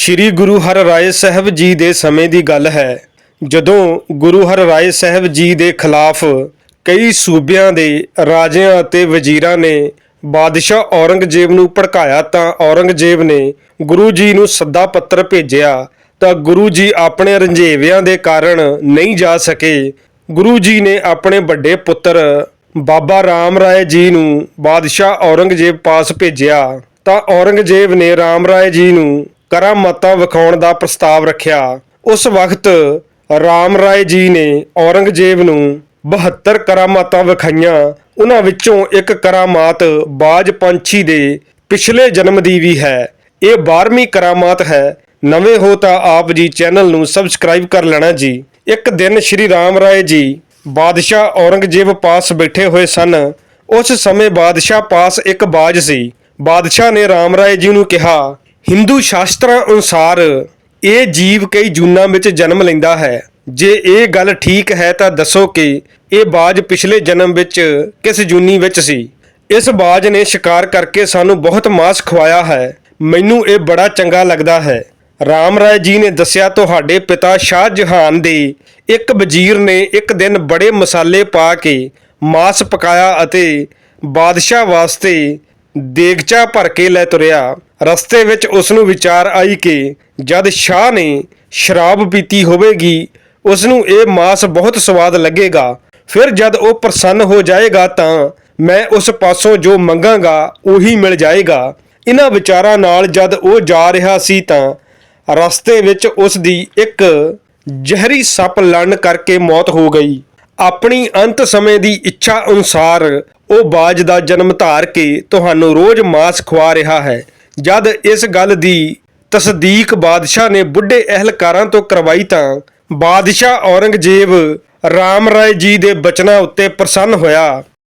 ਸ੍ਰੀ ਗੁਰੂ ਹਰਿਰਾਏ ਸਾਹਿਬ ਜੀ ਦੇ ਸਮੇਂ ਦੀ ਗੱਲ ਹੈ, ਜਦੋਂ ਗੁਰੂ ਹਰਿਰਾਏ ਸਾਹਿਬ ਜੀ ਦੇ ਖਿਲਾਫ ਕਈ ਸੂਬਿਆਂ ਦੇ ਰਾਜਿਆਂ ਅਤੇ ਵਜ਼ੀਰਾਂ ਨੇ ਬਾਦਸ਼ਾਹ ਔਰੰਗਜ਼ੇਬ ਨੂੰ ਭੜਕਾਇਆ ਤਾਂ ਔਰੰਗਜ਼ੇਬ ਨੇ ਗੁਰੂ ਜੀ ਨੂੰ ਸੱਦਾ ਪੱਤਰ ਭੇਜਿਆ ਤਾਂ ਗੁਰੂ ਜੀ ਆਪਣੇ ਰੰਝੇਵਿਆਂ ਦੇ ਕਾਰਨ ਨਹੀਂ ਜਾ ਸਕੇ। ਗੁਰੂ ਜੀ ਨੇ ਆਪਣੇ ਵੱਡੇ ਪੁੱਤਰ ਬਾਬਾ ਰਾਮ ਰਾਏ ਜੀ ਨੂੰ ਬਾਦਸ਼ਾਹ ਔਰੰਗਜ਼ੇਬ ਪਾਸ ਭੇਜਿਆ ਤਾਂ ਔਰੰਗਜ਼ੇਬ ਨੇ ਰਾਮ ਰਾਏ ਜੀ ਨੂੰ ਕਰਾਮਾਤਾਂ ਵਿਖਾਉਣ ਦਾ ਪ੍ਰਸਤਾਵ ਰੱਖਿਆ। ਉਸ ਵਕਤ ਰਾਮ ਰਾਏ ਜੀ ਨੇ ਔਰੰਗਜ਼ੇਬ ਨੂੰ 72 ਕਰਾਮਾਤਾਂ ਵਿਖਾਈਆਂ। ਉਹਨਾਂ ਵਿੱਚੋਂ ਇੱਕ ਕਰਾਮਾਤ ਬਾਜ ਪੰਛੀ ਦੇ ਪਿਛਲੇ ਜਨਮ ਦੀ ਵੀ ਹੈ। ਇਹ 12ਵੀਂ ਕਰਾਮਾਤ ਹੈ। ਨਵੇਂ ਹੋ ਤਾਂ ਆਪ ਜੀ ਚੈਨਲ ਨੂੰ ਸਬਸਕ੍ਰਾਈਬ ਕਰ ਲੈਣਾ ਜੀ। ਇੱਕ ਦਿਨ ਸ਼੍ਰੀ ਰਾਮ ਰਾਏ ਜੀ ਬਾਦਸ਼ਾਹ ਔਰੰਗਜ਼ੇਬ ਪਾਸ ਬੈਠੇ ਹੋਏ ਸਨ। ਉਸ ਸਮੇਂ ਬਾਦਸ਼ਾਹ ਪਾਸ ਇੱਕ ਬਾਜ ਸੀ। ਬਾਦਸ਼ਾਹ ਨੇ ਰਾਮ ਰਾਏ ਜੀ ਨੂੰ ਕਿਹਾ ਹਿੰਦੂ ਸ਼ਾਸਤਰਾਂ ਅਨੁਸਾਰ ਇਹ ਜੀਵ ਕਈ ਜੂਨਾਂ ਵਿੱਚ ਜਨਮ ਲੈਂਦਾ ਹੈ। ਜੇ ਇਹ ਗੱਲ ਠੀਕ ਹੈ ਤਾਂ ਦੱਸੋ ਕਿ ਇਹ ਬਾਜ ਪਿਛਲੇ ਜਨਮ ਵਿੱਚ ਕਿਸ ਜੂਨੀ ਵਿੱਚ ਸੀ? ਇਸ ਬਾਜ ਨੇ ਸ਼ਿਕਾਰ ਕਰਕੇ ਸਾਨੂੰ ਬਹੁਤ ਮਾਸ ਖਵਾਇਆ ਹੈ। ਮੈਨੂੰ ਇਹ ਬੜਾ ਚੰਗਾ ਲੱਗਦਾ ਹੈ। ਰਾਮ ਰਾਏ ਜੀ ਨੇ ਦੱਸਿਆ, ਤੁਹਾਡੇ ਪਿਤਾ ਸ਼ਾਹ ਜਹਾਨ ਦੇ ਇੱਕ ਵਜ਼ੀਰ ਨੇ ਇੱਕ ਦਿਨ ਬੜੇ ਮਸਾਲੇ ਪਾ ਕੇ ਮਾਸ ਪਕਾਇਆ ਅਤੇ ਬਾਦਸ਼ਾਹ ਵਾਸਤੇ ਦੇਗਚਾ ਭਰ ਕੇ ਲੈ ਤੁਰਿਆ। ਰਸਤੇ ਵਿੱਚ ਉਸ ਨੂੰ ਵਿਚਾਰ ਆਈ ਕਿ ਜਦ ਸ਼ਾਹ ਨੇ ਸ਼ਰਾਬ ਪੀਤੀ ਹੋਵੇਗੀ ਉਸ ਨੂੰ ਇਹ ਮਾਸ ਬਹੁਤ ਸਵਾਦ ਲੱਗੇਗਾ। ਫਿਰ ਜਦ ਉਹ ਪ੍ਰਸੰਨ ਹੋ ਜਾਏਗਾ ਤਾਂ ਮੈਂ ਉਸ ਪਾਸੋਂ ਜੋ ਮੰਗਾਂਗਾ, ਉਹੀ ਮਿਲ ਜਾਏਗਾ। ਇਹਨਾਂ ਵਿਚਾਰਾਂ ਨਾਲ ਜਦ ਉਹ ਜਾ ਰਿਹਾ ਸੀ ਤਾਂ ਰਸਤੇ ਵਿੱਚ ਉਸ ਦੀ ਇੱਕ ਜ਼ਹਿਰੀ ਸੱਪ ਲੜਨ ਕਰਕੇ ਮੌਤ ਹੋ ਗਈ। ਆਪਣੀ ਅੰਤ ਸਮੇਂ ਦੀ ਇੱਛਾ ਅਨੁਸਾਰ ਉਹ ਬਾਜ ਦਾ ਜਨਮ ਧਾਰ ਕੇ ਤੁਹਾਨੂੰ ਰੋਜ਼ ਮਾਸ ਖਵਾ ਰਿਹਾ ਹੈ। ਜਦ ਇਸ ਗੱਲ ਦੀ ਤਸਦੀਕ ਬਾਦਸ਼ਾਹ ਨੇ ਬੁੱਢੇ ਅਹਿਲਕਾਰਾਂ ਤੋਂ ਕਰਵਾਈ ਤਾਂ ਬਾਦਸ਼ਾਹ ਔਰੰਗਜ਼ੇਬ ਰਾਮ ਰਾਏ ਜੀ ਦੇ ਬਚਨਾਂ ਉੱਤੇ ਪ੍ਰਸੰਨ ਹੋਇਆ।